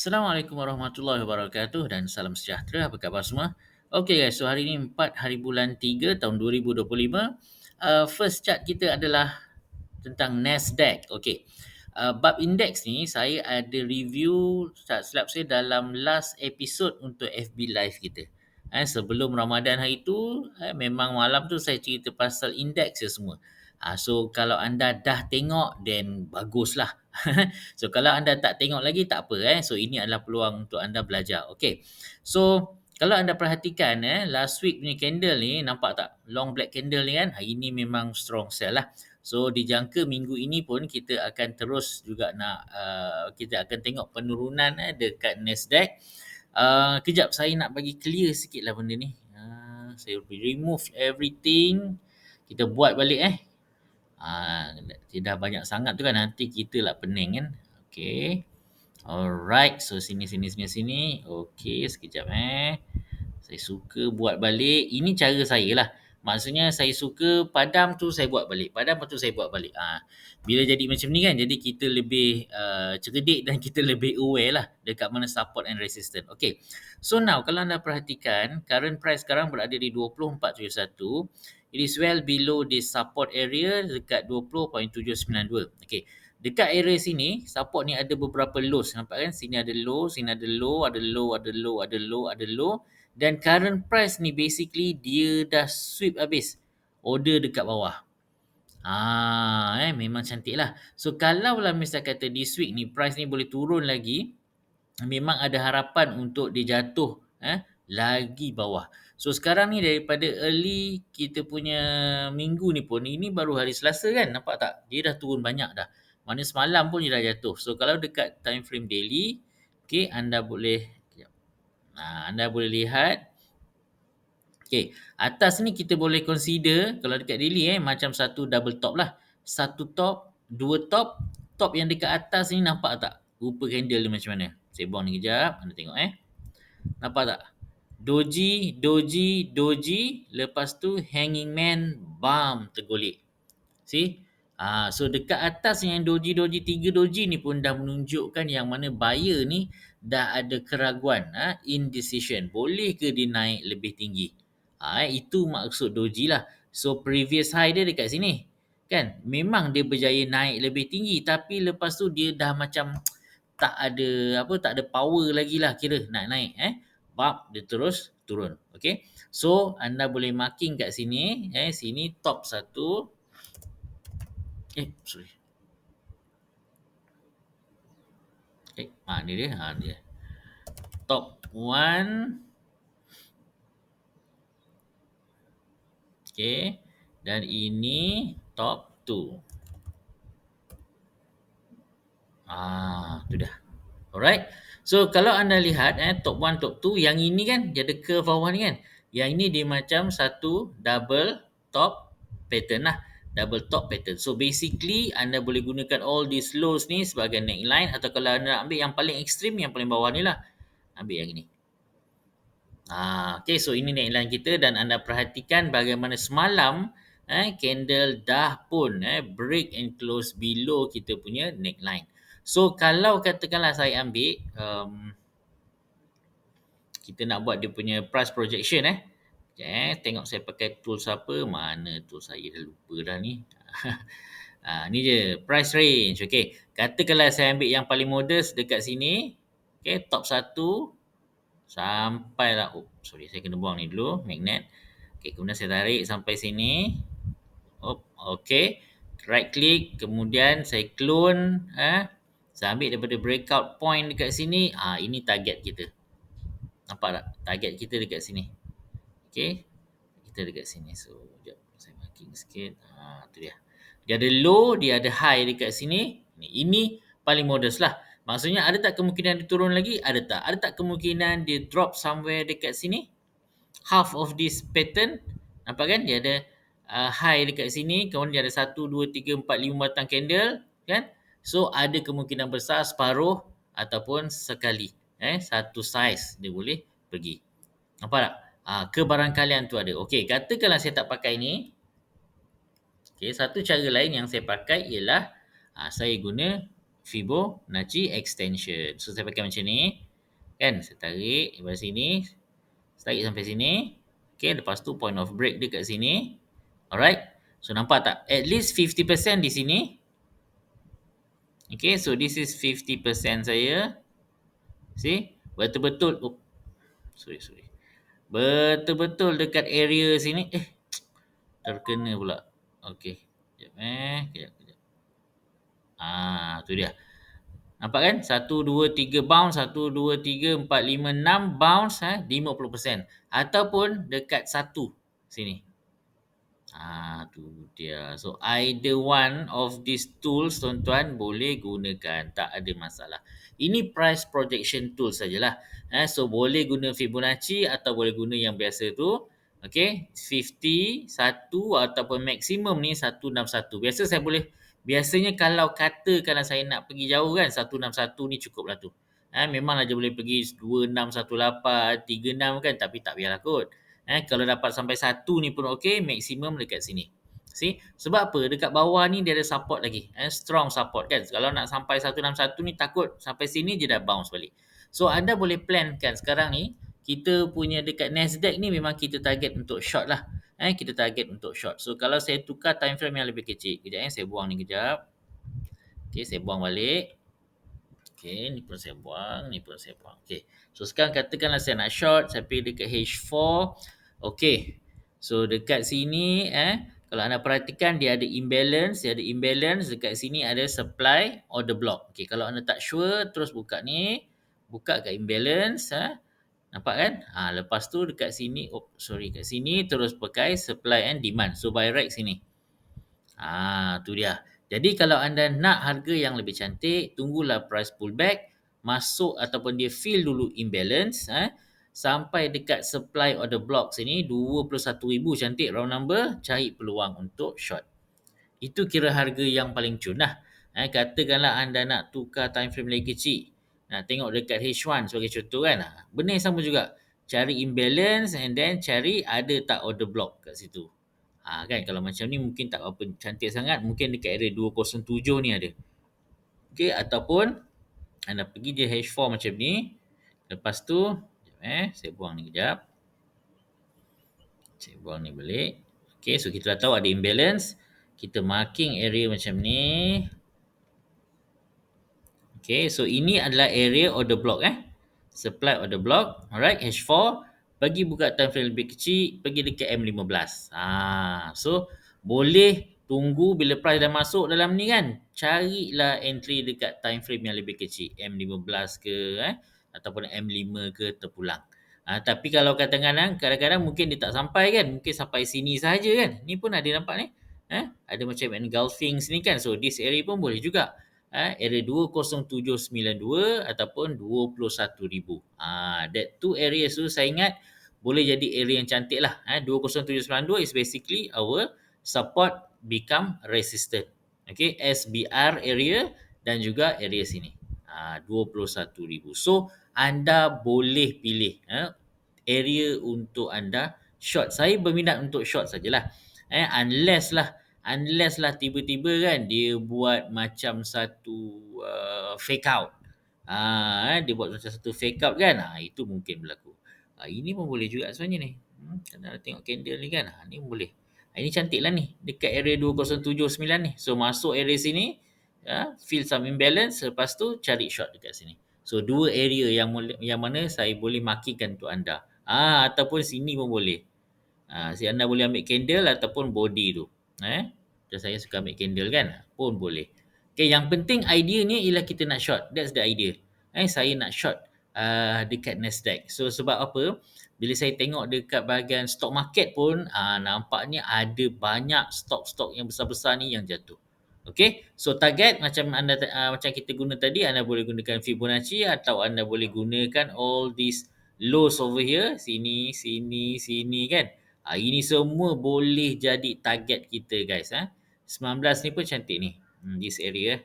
Assalamualaikum warahmatullahi wabarakatuh dan salam sejahtera. Apa khabar semua? Okay guys, so hari ni 4 hari bulan 3 tahun 2025. Uh, first chart kita adalah tentang Nasdaq. Okay. Uh, bab indeks ni saya ada review tak silap saya dalam last episode untuk FB live kita. Eh, sebelum Ramadan hari tu, eh, memang malam tu saya cerita pasal indeks je semua. Uh, so kalau anda dah tengok, then baguslah. so kalau anda tak tengok lagi tak apa eh. So ini adalah peluang untuk anda belajar. Okay. So kalau anda perhatikan eh last week punya candle ni nampak tak long black candle ni kan hari ni memang strong sell lah. So dijangka minggu ini pun kita akan terus juga nak uh, kita akan tengok penurunan eh dekat Nasdaq. Uh, kejap saya nak bagi clear sikit lah benda ni. Uh, saya remove everything. Kita buat balik eh. Ah, tidak banyak sangat tu kan nanti kita lah pening kan. Okay. Alright. So sini sini sini sini. Okay sekejap eh. Saya suka buat balik. Ini cara saya lah. Maksudnya saya suka padam tu saya buat balik. Padam tu saya buat balik. Ah, bila jadi macam ni kan jadi kita lebih uh, cerdik dan kita lebih aware lah dekat mana support and resistance. Okay. So now kalau anda perhatikan current price sekarang berada di 24.71 it is well below the support area dekat 20.792. Okay. Dekat area sini, support ni ada beberapa lows. Nampak kan? Sini ada low, sini ada low, ada low, ada low, ada low, ada low. Dan current price ni basically dia dah sweep habis. Order dekat bawah. Ah, eh, memang cantik lah. So, kalau lah misal kata this week ni price ni boleh turun lagi, memang ada harapan untuk dia jatuh eh, lagi bawah. So sekarang ni daripada early kita punya minggu ni pun ini baru hari Selasa kan nampak tak dia dah turun banyak dah. Mana semalam pun dia dah jatuh. So kalau dekat time frame daily okey anda boleh ha, anda boleh lihat okey atas ni kita boleh consider kalau dekat daily eh macam satu double top lah. Satu top, dua top, top yang dekat atas ni nampak tak rupa candle dia macam mana. Buang ni kejap anda tengok eh. Nampak tak? Doji, doji, doji. Lepas tu hanging man, bam, tergolek. See? Ah, so dekat atas yang doji, doji, tiga doji ni pun dah menunjukkan yang mana buyer ni dah ada keraguan, ha? indecision. Boleh ke dia naik lebih tinggi? Ha, itu maksud doji lah. So previous high dia dekat sini. Kan? Memang dia berjaya naik lebih tinggi. Tapi lepas tu dia dah macam tak ada apa tak ada power lagi lah kira nak naik eh bab dia terus turun. Okay. So, anda boleh marking kat sini. Eh, sini top satu. Eh, sorry. Okay. Ha, ni dia. Ha, dia. Top one. Okay. Dan ini top two. Ah, tu dah. Alright. So kalau anda lihat eh top 1 top 2 yang ini kan dia ada curve bawah ni kan. Yang ini dia macam satu double top pattern lah. Double top pattern. So basically anda boleh gunakan all these lows ni sebagai neckline atau kalau anda nak ambil yang paling ekstrim yang paling bawah ni lah. Ambil yang ini. Ah, okay, so ini neckline kita dan anda perhatikan bagaimana semalam eh, candle dah pun eh, break and close below kita punya neckline. So kalau katakanlah saya ambil um, kita nak buat dia punya price projection eh. Okay, tengok saya pakai tools apa. Mana tool saya dah lupa dah ni. ha, ni je price range. Okay. Katakanlah saya ambil yang paling modest dekat sini. Okay, top satu sampai lah. Oh, sorry saya kena buang ni dulu. Magnet. Okay, kemudian saya tarik sampai sini. Oh, okay. Right click. Kemudian saya clone. Eh, saya ambil daripada breakout point dekat sini. Ah ini target kita. Nampak tak? Target kita dekat sini. Okay. Kita dekat sini. So, sekejap. Saya marking sikit. Ah, tu dia. Dia ada low, dia ada high dekat sini. Ini paling modest lah. Maksudnya ada tak kemungkinan dia turun lagi? Ada tak? Ada tak kemungkinan dia drop somewhere dekat sini? Half of this pattern. Nampak kan? Dia ada uh, high dekat sini. Kemudian dia ada 1, 2, 3, 4, 5 batang candle. Kan? So ada kemungkinan besar separuh ataupun sekali. Eh, satu size dia boleh pergi. Nampak tak? Ha, kebarangkalian tu ada. Okey, katakanlah saya tak pakai ni. Okey, satu cara lain yang saya pakai ialah ha, saya guna Fibonacci extension. So saya pakai macam ni. Kan? Saya tarik daripada sini. Saya tarik sampai sini. Okay, lepas tu point of break dia kat sini. Alright. So nampak tak? At least 50% di sini. Okay, so this is 50% saya. See? Betul-betul. Oh. Sorry, sorry. Betul-betul dekat area sini. Eh, terkena pula. Okay. Sekejap eh. Kejap, kejap. Ah, tu dia. Nampak kan? 1, 2, 3 bounce. 1, 2, 3, 4, 5, 6 bounce. Eh, 50%. Ataupun dekat 1 sini. Ah, tu dia. So, either one of these tools, tuan-tuan, boleh gunakan. Tak ada masalah. Ini price projection tool sajalah. Eh, so, boleh guna Fibonacci atau boleh guna yang biasa tu. Okay, 50, 1 ataupun maksimum ni 161. Biasa saya boleh, biasanya kalau kata kalau saya nak pergi jauh kan, 161 ni cukup lah tu. Eh, memanglah je boleh pergi 2618, 36 kan, tapi tak payahlah kot. Eh, kalau dapat sampai 1 ni pun okey, maksimum dekat sini. See? Sebab apa? Dekat bawah ni dia ada support lagi. Eh, strong support kan. Kalau nak sampai 161 ni takut sampai sini je dah bounce balik. So anda boleh plan kan sekarang ni kita punya dekat Nasdaq ni memang kita target untuk short lah. Eh, kita target untuk short. So, kalau saya tukar time frame yang lebih kecil. Kejap eh, saya buang ni kejap. Okay, saya buang balik. Okay, ni pun saya buang. Ni pun saya buang. Okay. So, sekarang katakanlah saya nak short. Saya pergi dekat H4. Okay. So, dekat sini, eh, kalau anda perhatikan, dia ada imbalance. Dia ada imbalance. Dekat sini ada supply order block. Okay, kalau anda tak sure, terus buka ni. Buka kat imbalance. Eh. Nampak kan? Ha, lepas tu dekat sini, oh sorry, kat sini terus pakai supply and demand. So buy right sini. Ha, tu dia. Jadi kalau anda nak harga yang lebih cantik, tunggulah price pullback, masuk ataupun dia fill dulu imbalance. Eh, sampai dekat supply order block sini, 21,000 cantik round number, cari peluang untuk short. Itu kira harga yang paling cun lah. Eh, katakanlah anda nak tukar time frame lagi kecil. Nah, tengok dekat H1 sebagai contoh kan. Benda yang sama juga. Cari imbalance and then cari ada tak order block kat situ. Ha, kan kalau macam ni mungkin tak apa cantik sangat. Mungkin dekat area 207 ni ada. Okay ataupun anda pergi je H4 macam ni. Lepas tu eh saya buang ni kejap. Saya buang ni balik. Okay so kita dah tahu ada imbalance. Kita marking area macam ni. Okay, so ini adalah area order block eh. Supply order block. Alright, H4. Bagi buka time frame lebih kecil, pergi dekat M15. Ah, so boleh tunggu bila price dah masuk dalam ni kan. Carilah entry dekat time frame yang lebih kecil. M15 ke eh ataupun M5 ke terpulang. Ah, tapi kalau kadang-kadang kadang-kadang mungkin dia tak sampai kan. Mungkin sampai sini saja kan. Ni pun ada nampak ni. Eh, ada macam engulfing sini kan. So this area pun boleh juga eh, area 20792 ataupun 21000. Ah, that two areas tu saya ingat boleh jadi area yang cantik lah. Eh, 20792 is basically our support become resistant. Okay, SBR area dan juga area sini. Ah, 21000. So, anda boleh pilih eh, area untuk anda short. Saya berminat untuk short sajalah. Eh, unless lah unless lah tiba-tiba kan dia buat macam satu uh, fake out. Ah, uh, dia buat macam satu fake out kan. Ah, uh, itu mungkin berlaku. Ah, uh, ini pun boleh juga sebenarnya ni. Hmm, kena tengok candle ni kan. Ah, uh, ni boleh. Ah, ini cantik lah ni dekat area 2079 ni. So masuk area sini, ya, feel some imbalance lepas tu cari short dekat sini. So dua area yang yang mana saya boleh markingkan untuk anda. Ah ataupun sini pun boleh. Ah si anda boleh ambil candle ataupun body tu. Eh? Dan saya suka ambil candle kan? Pun boleh. Okay, yang penting idea ni ialah kita nak short. That's the idea. Eh, saya nak short uh, dekat Nasdaq. So, sebab apa? Bila saya tengok dekat bahagian stock market pun, uh, nampaknya ada banyak stok-stok yang besar-besar ni yang jatuh. Okay, so target macam anda uh, macam kita guna tadi, anda boleh gunakan Fibonacci atau anda boleh gunakan all these lows over here, sini, sini, sini kan. Ha, ini semua boleh jadi target kita guys. Ha? 19 ni pun cantik ni. Hmm, this area.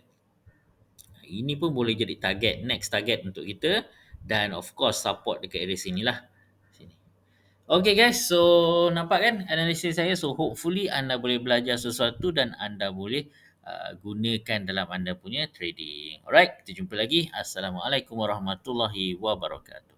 Ini pun boleh jadi target. Next target untuk kita. Dan of course support dekat area sini lah. Okay guys. So nampak kan analisis saya. So hopefully anda boleh belajar sesuatu dan anda boleh uh, gunakan dalam anda punya trading. Alright, kita jumpa lagi. Assalamualaikum warahmatullahi wabarakatuh.